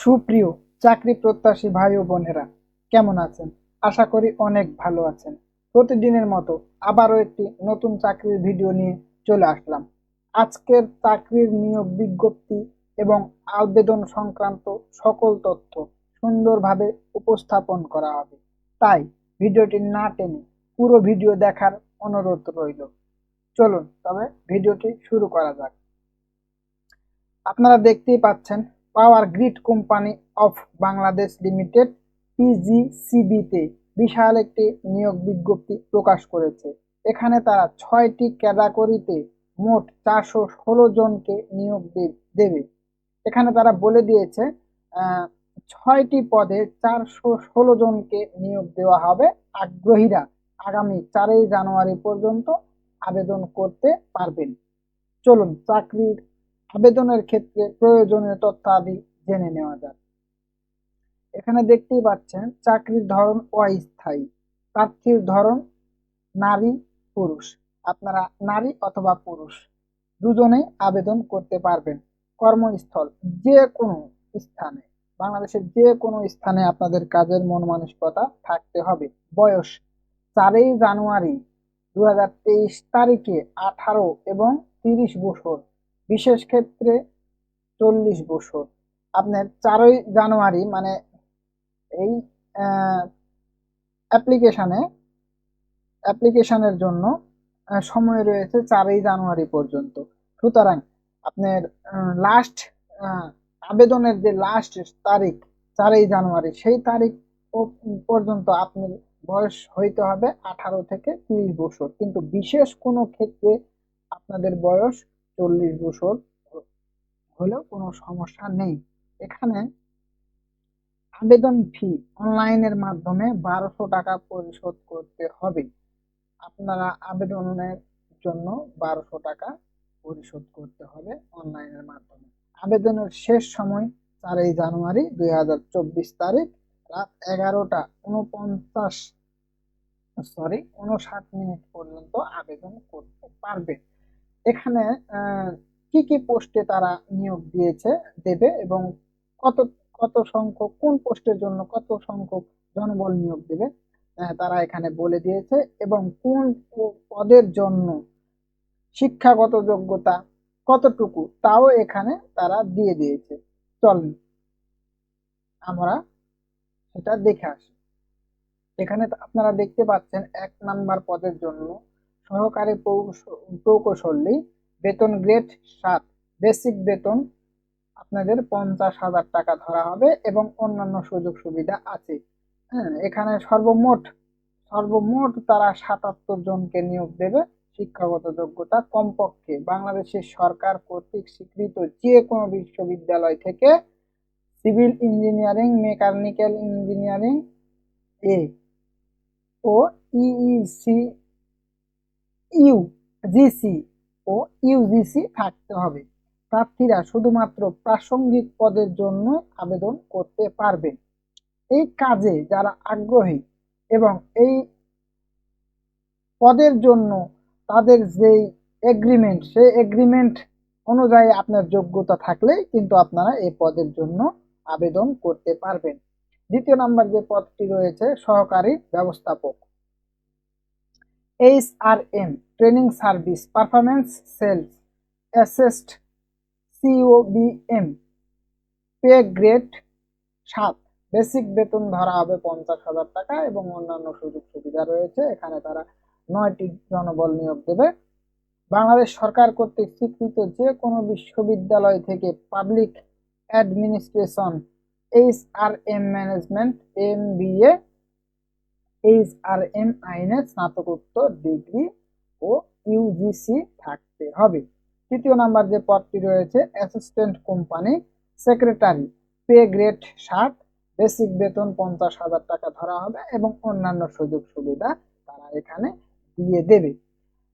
সুপ্রিয় চাকরি প্রত্যাশী ভাই ও বোনেরা, কেমন আছেন? আশা করি অনেক ভালো আছেন। প্রতিদিনের মতো আবারও একটি নতুন চাকরির ভিডিও নিয়ে চলে আসলাম। আজকের চাকরির নিয়োগ বিজ্ঞপ্তি এবং আবেদন সংক্রান্ত সকল তথ্য সুন্দরভাবে উপস্থাপন করা হবে। তাই ভিডিওটি না টেনে পুরো ভিডিও দেখার অনুরোধ রইল। চলুন তবে ভিডিওটি শুরু করা যাক। আপনারা দেখতেই পাচ্ছেন power grid company of Bangladesh limited পিজিসিবিতে বিশাল একটি নিয়োগ বিজ্ঞপ্তি প্রকাশ করেছে। এখানে তারা ছয়টি ক্যাটাগরিতে মোট চারশো ষোলো জনকে নিয়োগ দেবে। এখানে তারা বলে দিয়েছে ছয়টি পদে চারশো ষোলো জনকে নিয়োগ দেওয়া হবে। আগ্রহীরা আগামী চারই জানুয়ারি পর্যন্ত আবেদন করতে পারবেন। চলুন, চাকরির আবেদনের ক্ষেত্রে প্রয়োজনীয় তথ্যাদি জেনে নেওয়া যাক। এখানে দেখতেই পাচ্ছেন, চাকরির ধরন অস্থায়ী। প্রার্থীর ধরন নারী, পুরুষ। আপনারা নারী অথবা পুরুষ দুজনেই আবেদন করতে পারবেন কর্মস্থল যে কোনো স্থানে। বাংলাদেশের যে কোনো স্থানে আপনাদের কাজের মন মানসিকতা থাকতে হবে। বয়স চারই জানুয়ারি দু হাজার তেইশ তারিখে আঠারো এবং তিরিশ বছর। বিশেষ ক্ষেত্রে চল্লিশ বছর। আপনার চারই জানুয়ারি মানে এই অ্যাপ্লিকেশানে অ্যাপ্লিকেশানের জন্য সময় রয়েছে চারই জানুয়ারি পর্যন্ত। সুতরাং আপনার লাস্ট আবেদনের যে লাস্ট তারিখ, চারই জানুয়ারি, সেই তারিখ পর্যন্ত আপনার বয়স হইতে হবে আঠারো থেকে তিরিশ বছর। কিন্তু বিশেষ কোনো ক্ষেত্রে আপনাদের বয়স চল্লিশ বছর হলেও কোনো সমস্যা নেই। এখানে আবেদন ফি অনলাইনের মাধ্যমে বারোশো টাকা পরিশোধ করতে হবে। আপনারা আবেদনের জন্য বারোশো টাকা পরিশোধ করতে হবে অনলাইনের মাধ্যমে। আবেদনের শেষ সময় চারই জানুয়ারি দুই হাজার চব্বিশ তারিখ রাত এগারোটা উনপঞ্চাশ সরি উনষাট মিনিট পর্যন্ত আবেদন করতে পারবে। এখানে কি কি পোস্টে তারা নিয়োগ দিয়েছে, দেবে এবং কত কত সংখ্যক, কোন পোস্টের জন্য কত সংখ্যক জনবল নিয়োগ দেবে তারা এখানে বলে দিয়েছে এবং কোন পদের জন্য শিক্ষাগত যোগ্যতা কতটুকু তাও এখানে তারা দিয়ে দিয়েছে। চলেন আমরা সেটা দেখে আসি। এখানে আপনারা দেখতে পাচ্ছেন এক নাম্বার পদের জন্য সহকারী প্রকৌশ- প্রকৌশলী, বেতন গ্রেড সাত বেসিক বেতন আপনাদের পঞ্চাশ হাজার টাকা ধরা হবে এবং অন্যান্য সুযোগ সুবিধা আছে। হ্যাঁ এখানে সর্বমোট সর্বমোট তারা সাতাত্তর জনকে নিয়োগ দেবে শিক্ষাগত যোগ্যতা কমপক্ষে। বাংলাদেশের সরকার কর্তৃক স্বীকৃত যে কোনো বিশ্ববিদ্যালয় থেকে সিভিল ইঞ্জিনিয়ারিং, মেকানিক্যাল ইঞ্জিনিয়ারিং, এ ও ইইসি ইউ, জিসি ও ইউজিসি থাকতে হবে। প্রার্থীরা শুধুমাত্র প্রাসঙ্গিক পদের জন্য আবেদন করতে পারবেন। এই কাজে যারা আগ্রহী এবং এই পদের জন্য তাদের যেই এগ্রিমেন্ট সেই এগ্রিমেন্ট অনুযায়ী আপনার যোগ্যতা থাকলে কিন্তু আপনারা এই পদের জন্য আবেদন করতে পারবেন। দ্বিতীয় নাম্বার যে পদটি রয়েছে, সহকারী ব্যবস্থাপক। H R M training service performance sales asset সিওবিএম pay grade সাত। বেসিক বেতন ধরা হবে পঞ্চাশ হাজার টাকা এবং অন্যান্য সুযোগ সুবিধা রয়েছে। এখানে তারা নয়টি জনবল নিয়োগ দেবে। বাংলাদেশ সরকার কর্তৃক স্বীকৃত যে কোনো বিশ্ববিদ্যালয় থেকে public administration H R M management M B A H R M আইনে স্নাতকোত্তর ডিগ্রি ও ইউজিসি থাকতে হবে। তৃতীয় নাম্বার যে পদটি রয়েছে, assistant company secretary. Pay grade সাত বেসিক বেতন পঞ্চাশ হাজার টাকা ধরা হবে এবং অন্যান্য সুযোগ সুবিধা তারা এখানে দিয়ে দেবে।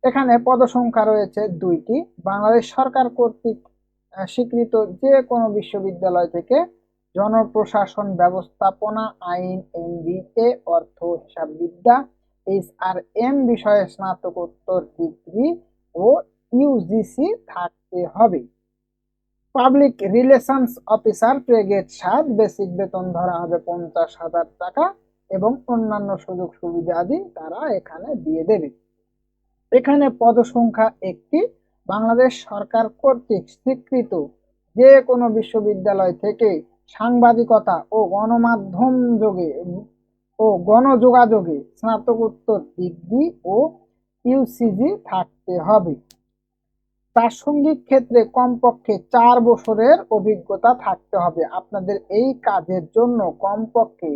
এখানে পদসংখ্যা রয়েছে দুইটি। বাংলাদেশ সরকার কর্তৃক স্বীকৃত যে কোনো বিশ্ববিদ্যালয় থেকে জনপ্রশাসন ব্যবস্থাপনা, আইন, এমবিএ, অর্থ, হিসাববিদ্যা এইচ আর এম বিষয়ে স্নাতকোত্তর ডিগ্রি ও ইউজিসি থাকতে হবে। পাবলিক রিলেশনস অফিসার গ্রেড সাত, বেসিক বেতন ধরা হবে পঞ্চাশ হাজার টাকা এবং অন্যান্য সুযোগ সুবিধাদি তারা এখানে দিয়ে দেবে। এখানে পদসংখ্যা একটি, বাংলাদেশ সরকার কর্তৃক স্বীকৃত। যে কোনো বিশ্ববিদ্যালয় থেকে সাংবাদিকতা ও গণমাধ্যম যোগে, ও গণযোগাযোগে স্নাতকোত্তর ডিগ্রি ও ইউসিজি থাকতে হবে। প্রাসঙ্গিক ক্ষেত্রে কমপক্ষে চার বছরের অভিজ্ঞতা থাকতে হবে। আপনাদের এই কাজের জন্য কমপক্ষে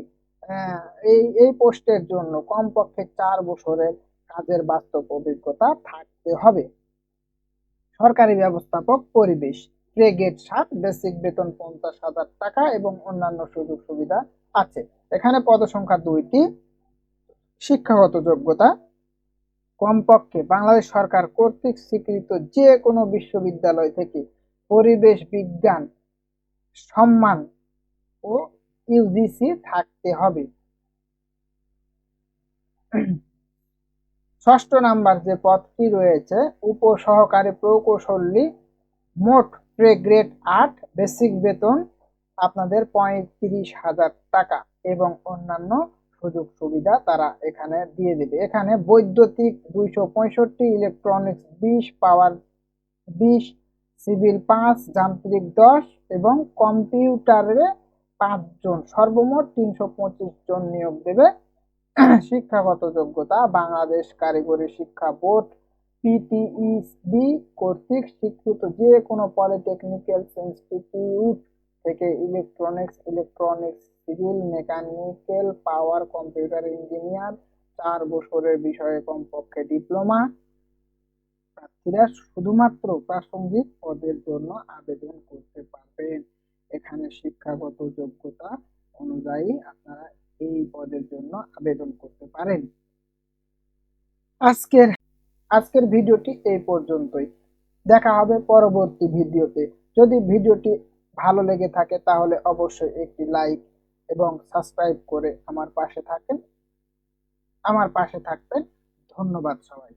এই এই পোস্টের জন্য কমপক্ষে চার বছরের কাজের বাস্তব অভিজ্ঞতা থাকতে হবে। সরকারি ব্যবস্থাপক পরিবেশ গ্রেড সাত, বেসিক বেতন পঞ্চাশ হাজার টাকা এবং অন্যান্য সুযোগ সুবিধা আছে। এখানে পদসংখ্যা দুইটি, শিক্ষাগত যোগ্যতা কমপক্ষে বাংলাদেশ সরকার কর্তৃক স্বীকৃত যে কোনো বিশ্ববিদ্যালয় থেকে পরিবেশ বিজ্ঞান, সম্মান ও ইউজিসি থাকতে হবে। ষষ্ঠ নাম্বার যে পদটি রয়েছে, উপসহকারী প্রকৌশলী মোট প্রে গ্রেড আট বেসিক বেতন আপনাদের পঁয়ত্রিশ হাজার টাকা এবং অন্যান্য সুযোগ সুবিধা তারা এখানে দিয়ে দেবে। এখানে বৈদ্যুতিক দুইশো পঁয়ষট্টি ইলেকট্রনিক্স বিশ পাওয়ার বিশ সিভিল পাঁচ, যান্ত্রিক দশ এবং কম্পিউটারে পাঁচজন, সর্বমোট তিনশো পঁচিশ জন নিয়োগ দেবে। শিক্ষাগত যোগ্যতা, বাংলাদেশ কারিগরি শিক্ষা বোর্ড পিটিইবি কর্তৃক স্বীকৃত যে কোনো পলিটেকনিক্যাল ইনস্টিটিউট থেকে electronics electronics civil mechanical power computer engineer চার বছরের বিষয়ে কমপক্ষে ডিপ্লোমা প্রার্থীরা শুধুমাত্র প্রাসঙ্গিক পদের জন্য আবেদন করতে পারবেন। এখানে শিক্ষাগত যোগ্যতা অনুযায়ী আপনারা এই পদের জন্য আবেদন করতে পারেন। আজকের আজকের ভিডিওটি এই পর্যন্তই। দেখা হবে পরবর্তী ভিডিওতে। যদি ভিডিওটি ভালো লেগে থাকে তাহলে অবশ্যই একটি লাইক এবং সাবস্ক্রাইব করে আমার পাশে থাকেন। আমার পাশে থাকবেন। ধন্যবাদ সবাই